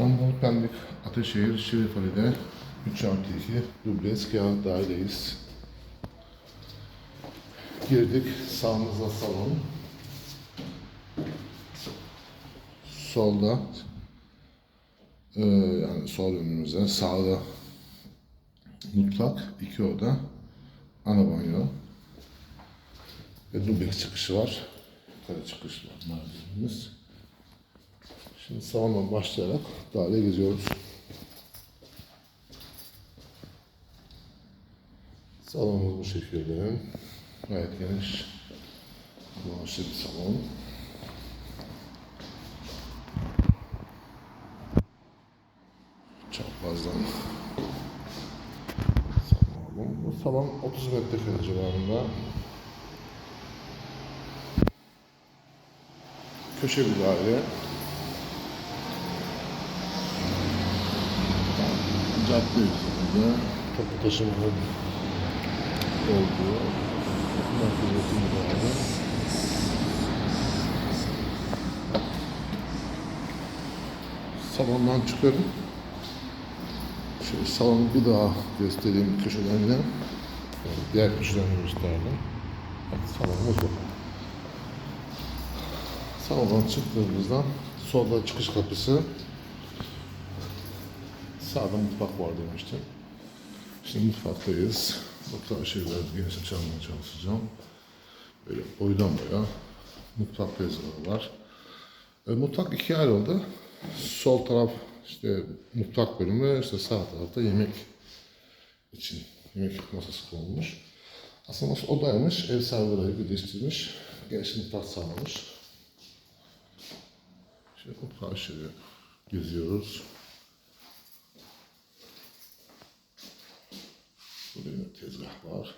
İstanbul Pendik Ateşehir Şerif Ali'de 3 artı 2 dubleks kağıt daireyiz. Girdik. Sağımızda salon. Solda eee, yani sol önümüzde sağda mutfak, iki oda, ana banyo ve dubleks çıkışı var. Yukarı çıkış var merdivenimiz. Şimdi salondan başlayarak daire geziyoruz. Salonumuz bu şekilde. Gayet geniş. Kullanışlı bir salon. Çaprazdan salon. Bu salon 30 metrekare civarında. Köşe bir daire. Cadde üzerinde toplu taşımanın olduğu bir daire. Salondan çıkıyorum. Şöyle salonu bir daha göstereyim köşeden diğer köşeden gösterdim. Bak salonumuz bu. Salondan çıktığımızda solda çıkış kapısı sağda mutfak var demiştim. Şimdi mutfaktayız. Mutfağı şeyler geniş açılmaya çalışacağım. Böyle boydan boya mutfak tezgahı var. E, mutfak ikiye ayrıldı. Sol taraf işte mutfak bölümü, işte sağ tarafta yemek için yemek masası konulmuş. Aslında odaymış, ev sahibi birleştirmiş. Geniş mutfak sağlamış. Şimdi mutfağı şöyle geziyoruz. Yine tezgah var.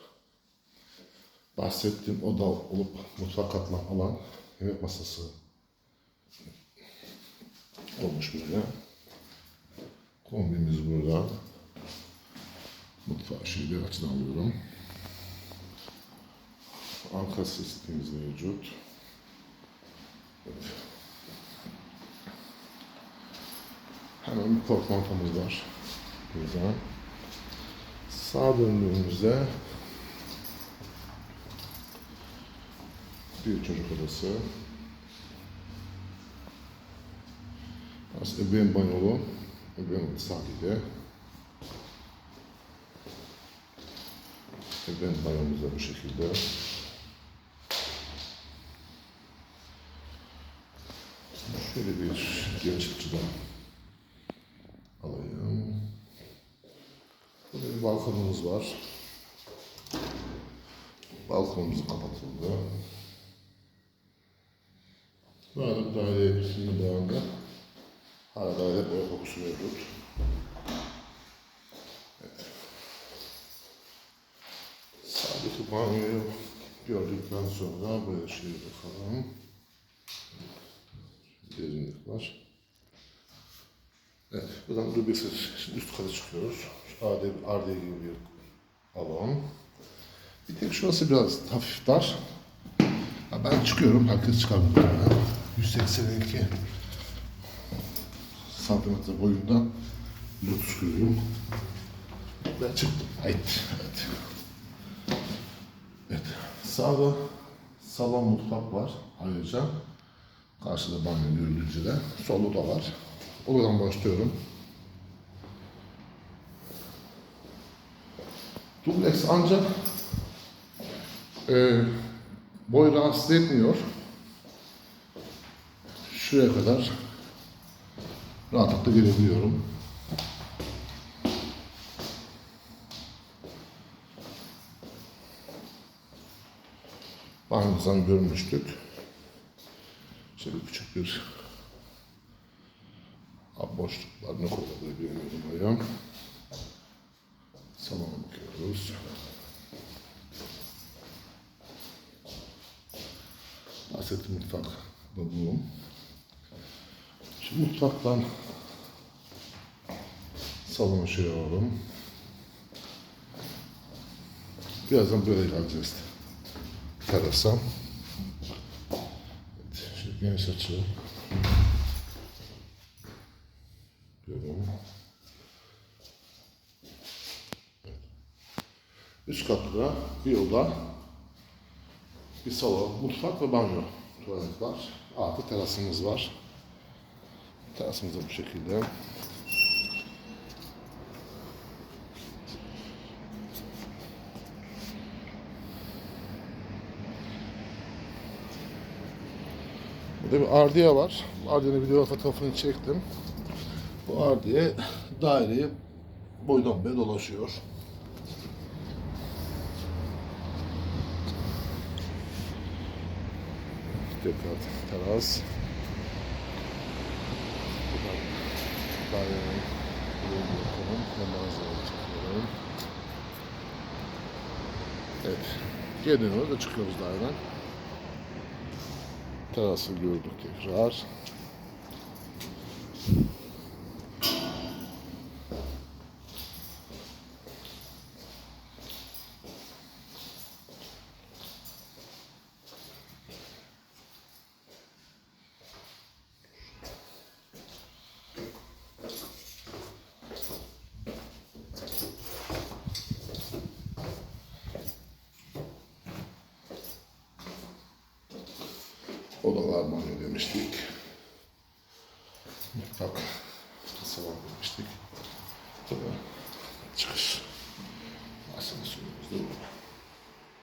Bahsettiğim oda olup mutfak katma alan yemek masası olmuş böyle. Kombimiz burada. Mutfağı şöyle açıdan alıyorum. Arka sistemimiz mevcut. Evet. Hemen bir portmantomuz var. Burada. Sağa döndüğümüzde bir çocuk odası. Burası ebeveyn banyolu. Ebeveyn sahilde. Ebeveyn banyomuz da bu şekilde. Şöyle bir geniş açıdan alayım. Burada bir balkonumuz var. Balkonumuz kapatıldı. Arada daire üstünde devamlı. Hala daire boya kokusu mevcut. Evet. Sağdaki banyoyu gördükten sonra böyle şeye bakalım. Derinlik var. Evet, buradan Şimdi üst kata çıkıyoruz. RD gibi bir alan. Bir tek şurası biraz hafif dar. Ha, ben çıkıyorum, herkes çıkamıyor. Yani 182 santimetre boyunda lotus görüyorum. Ben çıktım. Evet, evet. Evet, sağda salon mutfak var ayrıca. Karşıda banyo görüldüğünce de. Solda da var. Oradan başlıyorum. Dubleks ancak e, boy rahatsız etmiyor. Şuraya kadar rahatlıkla gelebiliyorum. Banyomuzdan görmüştük. Şöyle küçük bir Abi boşluklar ne koyulabilir bakıyoruz. Bahsettiğim mutfak da. Şimdi mutfaktan salona şey alalım. Birazdan böyle geleceğiz. Terasa. Evet, şimdi geniş açı. Diyorum. Üst katta bir oda, bir salon, mutfak ve banyo. Tuvalet var. Artı terasımız var. Terasımız da bu şekilde. Burada bir ardiye var. Ardiyenin video fotoğrafını çektim. Bu ardiye daireyi boydan boya dolaşıyor. Tekrar teras. Buradan dairenin yolunu yapalım. Ve manzarayı çekiyorum. Evet. Geri dönüyoruz ve çıkıyoruz daireden. Terası gördük tekrar. odalar banyo demiştik. Mutfak salon demiştik. Çıkış.